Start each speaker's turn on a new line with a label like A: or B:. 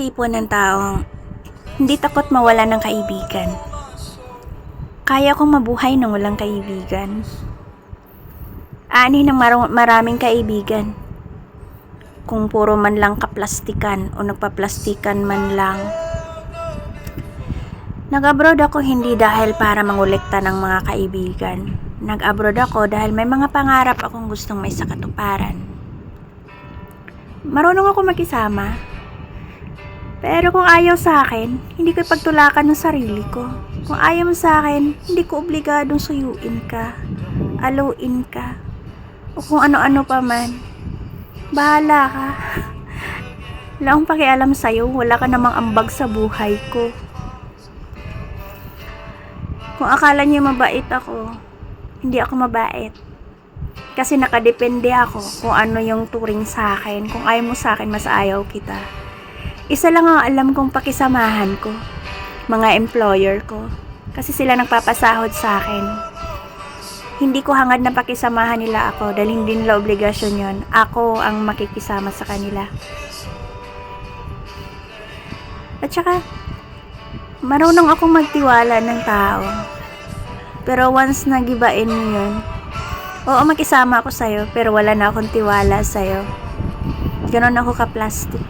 A: tipo ng taong hindi takot mawala ng kaibigan. Kaya kong mabuhay nang walang kaibigan. Ani ng mar- maraming kaibigan. Kung puro man lang kaplastikan o nagpaplastikan man lang. Nag-abroad ako hindi dahil para mangolekta ng mga kaibigan. Nag-abroad ako dahil may mga pangarap akong gustong may sakatuparan. Marunong ako makisama. Pero kung ayaw sa akin, hindi ko ipagtulakan ng sarili ko. Kung ayaw mo sa akin, hindi ko obligadong suyuin ka, aluin ka, o kung ano-ano pa man. Bahala ka. Wala akong pakialam sa'yo, wala ka namang ambag sa buhay ko. Kung akala niyo mabait ako, hindi ako mabait. Kasi nakadepende ako kung ano yung turing sa akin. Kung ayaw mo sa akin, mas ayaw kita. Isa lang ang alam kong pakisamahan ko. Mga employer ko. Kasi sila nagpapasahod sa akin. Hindi ko hangad na pakisamahan nila ako dahil hindi nila obligasyon yon. Ako ang makikisama sa kanila. At saka, marunong akong magtiwala ng tao. Pero once nagibain mo yun, oo makisama ako sa'yo, pero wala na akong tiwala sa'yo. Ganon ako ka-plastic.